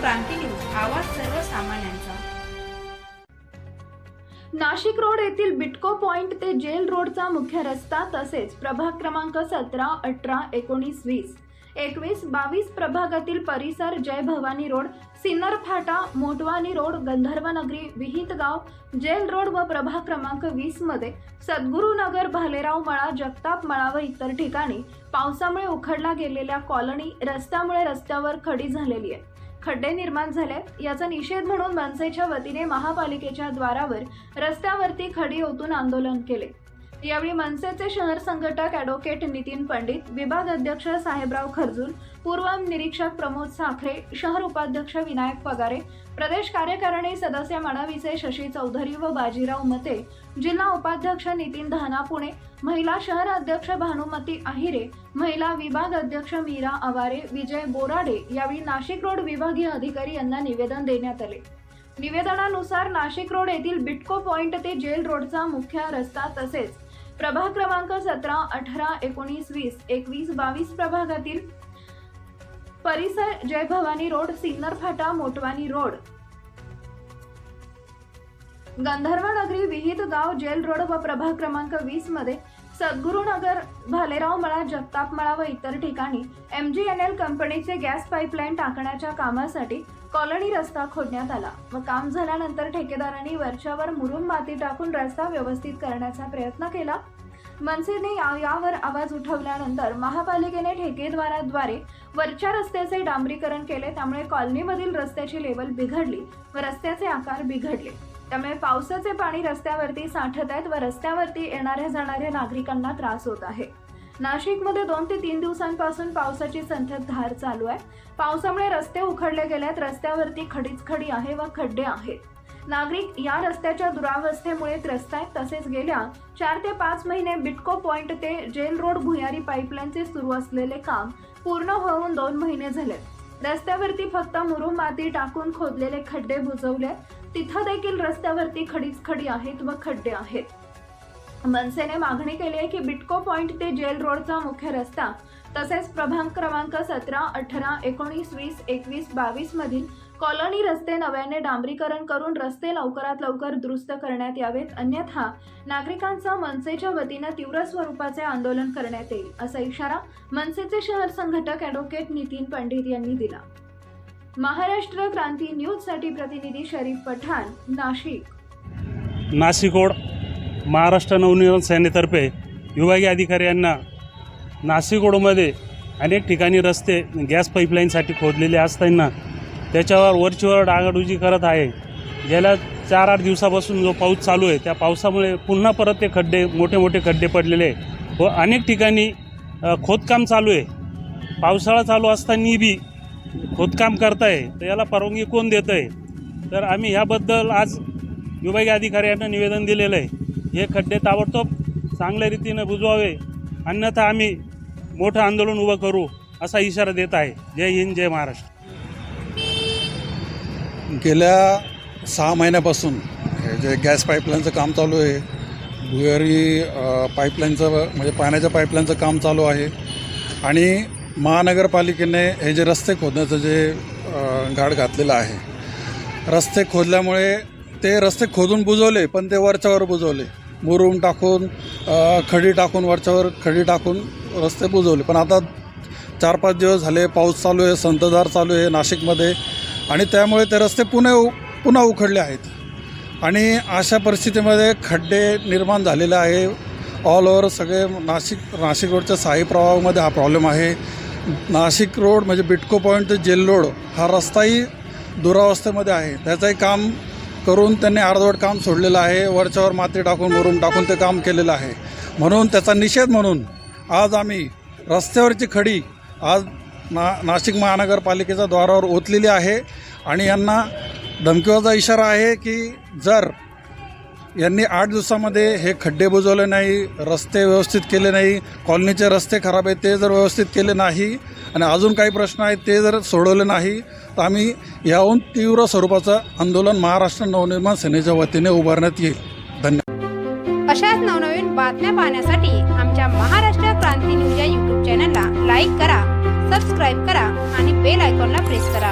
क्रांती news आवाज सर्वसामान्यांचा. Nashik road येथील बिटको पॉइंट ते जेल रोडचा मुख्य रस्ता तसेच प्रभाग क्रमांक सतरा अठरा एकोणीस वीस. एकवीस बावीस प्रभागातील परिसर Jai Bhavani road Sinnar Phata Motwani road Gandharvanagari Vihitgaon jail road व प्रभाग क्रमांक वीसमध्ये सद्गुरुनगर भालेराव मळा जगताप मळा व इतर ठिकाणी पावसामुळे उखडला गेलेल्या कॉलनी रस्त्यामुळे रस्त्यावर खडी झालेली आहे. खड्डे निर्माण झाले याचा निषेध म्हणून मनसेच्या वतीने महापालिकेच्या द्वारावर रस्त्यावरती खडी ओतून आंदोलन केले. यावेळी मनसेचे शहर संघटक ॲडव्होकेट नितीन पंडित विभाग अध्यक्ष साहेबराव खरजूल पूर्व निरीक्षक प्रमोद साखरे शहर उपाध्यक्ष विनायक पगारे प्रदेश कार्यकारिणी सदस्य मनाविसे शशी चौधरी व बाजीराव मते जिल्हा उपाध्यक्ष नितीन धाना पुणे महिला शहर अध्यक्ष भानुमती आहिरे महिला विभाग अध्यक्ष मीरा आवारे विजय बोराडे यावेळी नाशिक रोड विभागीय अधिकारी यांना निवेदन देण्यात आले. निवेदनानुसार नाशिक रोड येथील बिटको पॉइंट ते जेल रोडचा मुख्य रस्ता तसेच प्रभाग क्रमांक सतरा अठरा एकोणीस वीस एकवीस बावीस प्रभागातील परिसर Jai Bhavani road Sinnar Phata Motwani road. Gandharvanagari Vihitgaon jail road व प्रभाग क्रमांक वीसमध्ये सद्गुरुनगर भालेराव मळा जगताप मळा व इतर ठिकाणी एम जी एन एल कंपनीचे गॅस पाईपलाईन टाकण्याच्या कामासाठी कॉलनी रस्ता खोदण्यात आला. व काम झाल्यानंतर ठेकेदारांनी वरच्यावर मुरुम माती टाकून रस्ता व्यवस्थित करण्याचा प्रयत्न केला. मनसेने या- यावर आवाज उठवल्यानंतर महापालिकेने ठेकेद्वाराद्वारे वरच्या रस्त्याचे डांबरीकरण केले. त्यामुळे कॉलनीमधील रस्त्याची लेवल बिघडली व रस्त्याचे आकार बिघडले. त्यामुळे पावसाचे पाणी रस्त्यावरती साठत आहेत व रस्त्यावरती येणाऱ्या जाणाऱ्या नागरिकांना त्रास होत आहे. नाशिकमध्ये दोन ते तीन दिवसांपासून पावसाची संततधार चालू आहे. पावसामुळे रस्ते उखडले गेलेत. रस्त्यावरती खडीच खडी आहे व खड्डे आहेत. नागरिक या रस्त्याच्या दुरावस्थेमुळे त्रस्त आहेत. तसेच गेल्या चार ते पाच महिने बिटको पॉइंट ते जेल रोड भुयारी पाईपलाईनचे सुरू असलेले काम पूर्ण होऊन दोन महिने झाले रस्त्यावरती फक्त मुरुम माती टाकून खोदलेले खड्डे बुजवले तिथं देखील रस्त्यावरती खडीच खडी आहेत व खड्डे आहेत. मनसेने मागणी केली आहे की बिटको पॉईंट ते जेल रोडचा मुख्य रस्ता तसेच प्रभाग क्रमांक सतरा अठरा एकोणीस वीस एकवीस बावीस मधील कॉलनी रस्ते नव्याने डांबरीकरण करून रस्ते लवकरात लवकर दुरुस्त करण्यात यावेत अन्यथा नागरिकांचा मनसेच्या वतीनं तीव्र स्वरूपाचे आंदोलन करण्यात येईल असा इशारा मनसेचे शहर संघटक ॲडव्होकेट नितीन पंडित यांनी दिला. महाराष्ट्र क्रांती न्यूजसाठी प्रतिनिधी शरीफ पठाण नाशिक. नाशिक महाराष्ट्र नवनिर्माण सेनेतर्फे विभागीय अधिकारी यांना नाशिक रोडमध्ये अनेक ठिकाणी रस्ते गॅस पाईपलाईनसाठी खोदलेले असताना त्याच्यावर वरचीवर डागाडुजी करत आहे. गेल्या चार आठ दिवसापासून जो पाऊस चालू आहे त्या पावसामुळे पुन्हा परत ते खड्डे मोठे मोठे खड्डे पडलेले आहे व अनेक ठिकाणी खोदकाम चालू आहे. पावसाळा चालू असताना बी खोदकाम करताय तर याला परवानगी कोण देतं आहे तर आम्ही ह्याबद्दल आज विभागीय अधिकाऱ्यांना निवेदन दिलेलं आहे. हे खड्डे ताबडतोब चांगल्या रीतीनं बुजवावे. अन्यथा आम्ही मोठं आंदोलन उभं करू असा इशारा देत आहे. जय हिंद जय महाराष्ट्र. गेल्या सहा महिन्यापासून हे जे गॅस पाईपलाईनचं काम चालू आहे भुयारी पाईपलाईनचं म्हणजे पाण्याच्या पाईपलाईनचं काम चालू आहे आणि महानगरपालिकेने हे जे रस्ते खोदण्याचं जे अ, घाट घातलेलं आहे रस्ते खोदल्यामुळे ते रस्ते खोदून बुजवले पण ते वरच्यावर बुजवले. मुरूम टाकून खडी टाकून वरच्यावर खडी टाकून रस्ते बुजवले. पण आता चार पाच दिवस झाले पाऊस चालू आहे संततधार चालू आहे नाशिकमध्ये आणि त्यामुळे ते रस्ते पुन्हा उ पुन्हा उखडले आहेत. आणि अशा परिस्थितीमध्ये खड्डे निर्माण झालेले आहे. ऑल ओव्हर सगळे नाशिक नाशिक रोडच्या साई प्रवाहामध्ये हा प्रॉब्लेम आहे. नाशिक रोड म्हणजे बिटको पॉईंट ते जेल रोड हा रस्ताही दुरावस्थेमध्ये आहे. त्याचंही काम करून त्यांनी अर्धवट काम सोडलेलं आहे. वरच्यावर माती टाकून मुरुम टाकून ते काम केलेलं आहे. म्हणून त्याचा निषेध म्हणून आज आम्ही रस्त्यावरची खडी आज ना नाशिक महानगरपालिकेच्या द्वारावर ओतलेली आहे. आणि यांना धमकीवाचा इशारा आहे की जर यांनी आठ दिवसामध्ये हे खड्डे बुजवले नाही रस्ते व्यवस्थित केले नाही कॉलनीचे रस्ते खराब आहेत ते जर व्यवस्थित केले नाही आणि अजून काही प्रश्न आहेत ते जर सोडवले नाही तर आम्ही याहून तीव्र स्वरूपाचं आंदोलन महाराष्ट्र नवनिर्माण सेनेच्या वतीने उभारण्यात येईल. धन्यवाद. अशाच नवनवीन बातम्या पाहण्यासाठी आमच्या महाराष्ट्र क्रांती न्यूज या यूट्यूब चॅनलला लाईक करा सबस्क्राईब करा आणि बेल आयकॉनला प्रेस करा.